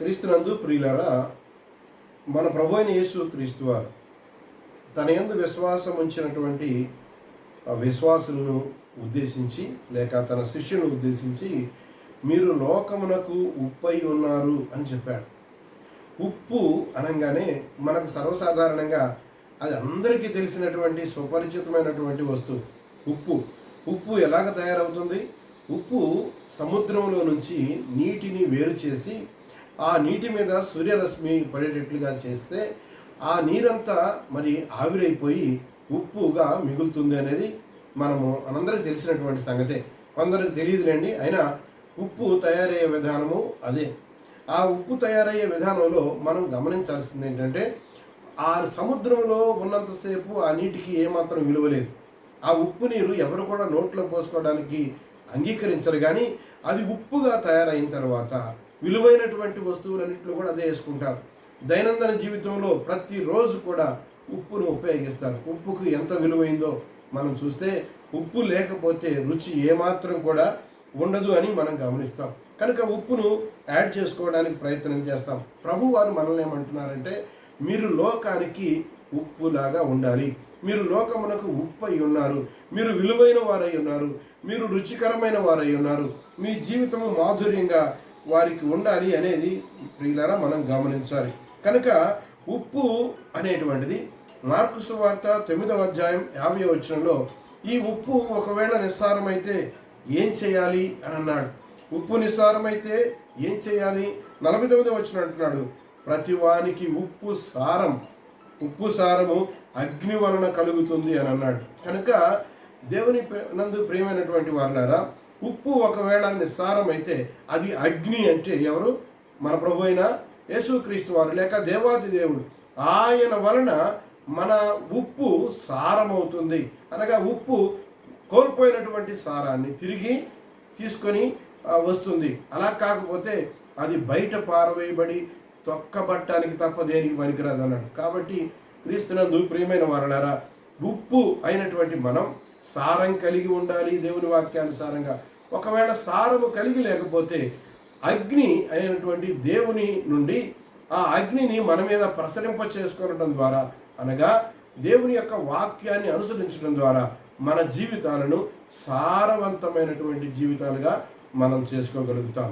క్రీస్తునందు ప్రియులరా మన ప్రభు అయిన యేసు క్రీస్తు వారు తన యందు విశ్వాసం ఉంచినటువంటి విశ్వాసులను ఉద్దేశించి లేక తన శిష్యులను ఉద్దేశించి మీరు లోకమునకు ఉప్పై ఉన్నారు అని చెప్పాడు. ఉప్పు అనగానే మనకు సర్వసాధారణంగా అది అందరికీ తెలిసినటువంటి సుపరిచితమైనటువంటి వస్తువు ఉప్పు. ఉప్పు ఎలాగ తయారవుతుంది? ఉప్పు సముద్రంలో నుంచి నీటిని వేరు చేసి ఆ నీటి మీద సూర్యరశ్మి పడేటట్లుగా చేస్తే ఆ నీరంతా మరి ఆవిరైపోయి ఉప్పుగా మిగులుతుంది అనేది మనము మనందరికీ తెలిసినటువంటి సంగతే. కొందరికి తెలియదులేండి అయినా ఉప్పు తయారయ్యే విధానము అదే. ఆ ఉప్పు తయారయ్యే విధానంలో మనం గమనించాల్సింది ఏంటంటే ఆ సముద్రంలో ఉన్నంతసేపు ఆ నీటికి ఏమాత్రం విలువ లేదు. ఆ ఉప్పు నీరు ఎవరు కూడా నోట్లో పోసుకోవడానికి అంగీకరించరు కానీ అది ఉప్పుగా తయారైన తర్వాత విలువైనటువంటి వస్తువులన్నింటిలో కూడా అదే వేసుకుంటారు. దైనందిన జీవితంలో ప్రతిరోజు కూడా ఉప్పును ఉపయోగిస్తారు. ఉప్పుకు ఎంత విలువైందో మనం చూస్తే ఉప్పు లేకపోతే రుచి ఏమాత్రం కూడా ఉండదు అని మనం గమనిస్తాం. కనుక ఉప్పును యాడ్ చేసుకోవడానికి ప్రయత్నం చేస్తాం. ప్రభు వారు మనల్ని ఏమంటున్నారంటే మీరు లోకానికి ఉప్పులాగా ఉండాలి. మీరు లోకమునకు ఉప్పు అయి ఉన్నారు. మీరు విలువైన వారై ఉన్నారు. మీరు రుచికరమైన వారై ఉన్నారు. మీ జీవితము మాధుర్యంగా వారికి ఉండాలి అనేది ప్రియులారా మనం గమనించాలి. కనుక ఉప్పు అనేటువంటిది మార్కు సువార్త తొమ్మిదవ అధ్యాయం యాభై వచనంలో ఈ ఉప్పు ఒకవేళ నిస్సారమైతే ఏం చేయాలి అని అన్నాడు. ఉప్పు నిస్సారమైతే ఏం చేయాలి? నలభై తొమ్మిది వచ్చిన అంటున్నాడు. ప్రతి వానికి ఉప్పు సారం. ఉప్పు సారము అగ్ని వలన కలుగుతుంది అని అన్నాడు. కనుక దేవుని నందు ప్రియమైనటువంటి వారులారా ఉప్పు ఒకవేళ నిస్సారం అయితే అది అగ్ని అంటే ఎవరు? మన ప్రభు అయిన యేసుక్రీస్తు వారు లేక దేవాది దేవుడు. ఆయన వలన మన ఉప్పు సారమవుతుంది. అనగా ఉప్పు కోల్పోయినటువంటి సారాన్ని తిరిగి తీసుకొని వస్తుంది. అలా కాకపోతే అది బయట పారవేయబడి తొక్కబట్టానికి తప్ప దేనికి పనికిరాదు అన్నాడు. కాబట్టి క్రీస్తునందు ప్రియమైన వారలారా ఉప్పు అయినటువంటి మనం సారం కలిగి ఉండాలి దేవుని వాక్యానుసారంగా. ఒకవేళ సారము కలిగి లేకపోతే అగ్ని అయినటువంటి దేవుని నుండి ఆ అగ్నిని మన మీద ప్రసరింప చేసుకోవడం ద్వారా అనగా దేవుని యొక్క వాక్యాన్ని అనుసరించడం ద్వారా మన జీవితాలను సారవంతమైనటువంటి జీవితాలుగా మనం చేసుకోగలుగుతాం.